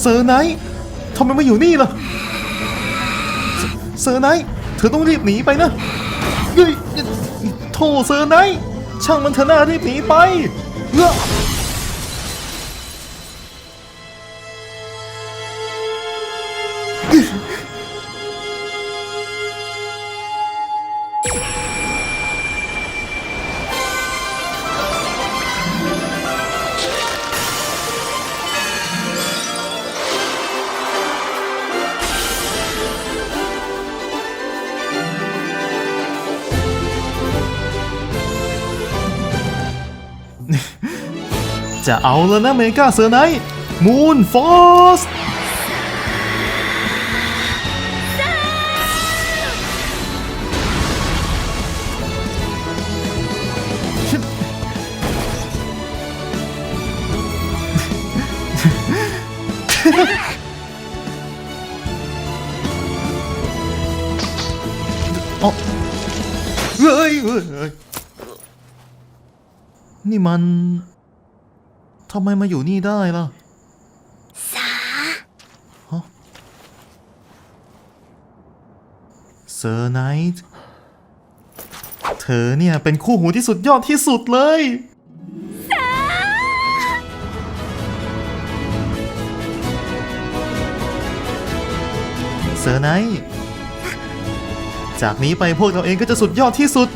เซอร์ไนท์ทำไมมาอยู่นี่ล่ะ เซอร์ไนท์เธอต้องรีบหนีไปนะเฮ้ยโธ่เซอร์ไนท์ช่างมันเถอะหน้ารีบหนีไปเฮ้อ จะเอาแล้วนะเมกาเซอร์ไนท์มูนฟอสอ๋อเฮ้ยเฮ้ยเฮ้ย นี่มันทำไมมาอยู่นี่ได้ล่ะ สา เซอร์ไนท์ เธอเนี่ยเป็นคู่หูที่สุดยอดที่สุดเลย เซอร์ไนท์ จากนี้ไปพวกเราเองก็จะสุดยอดที่สุด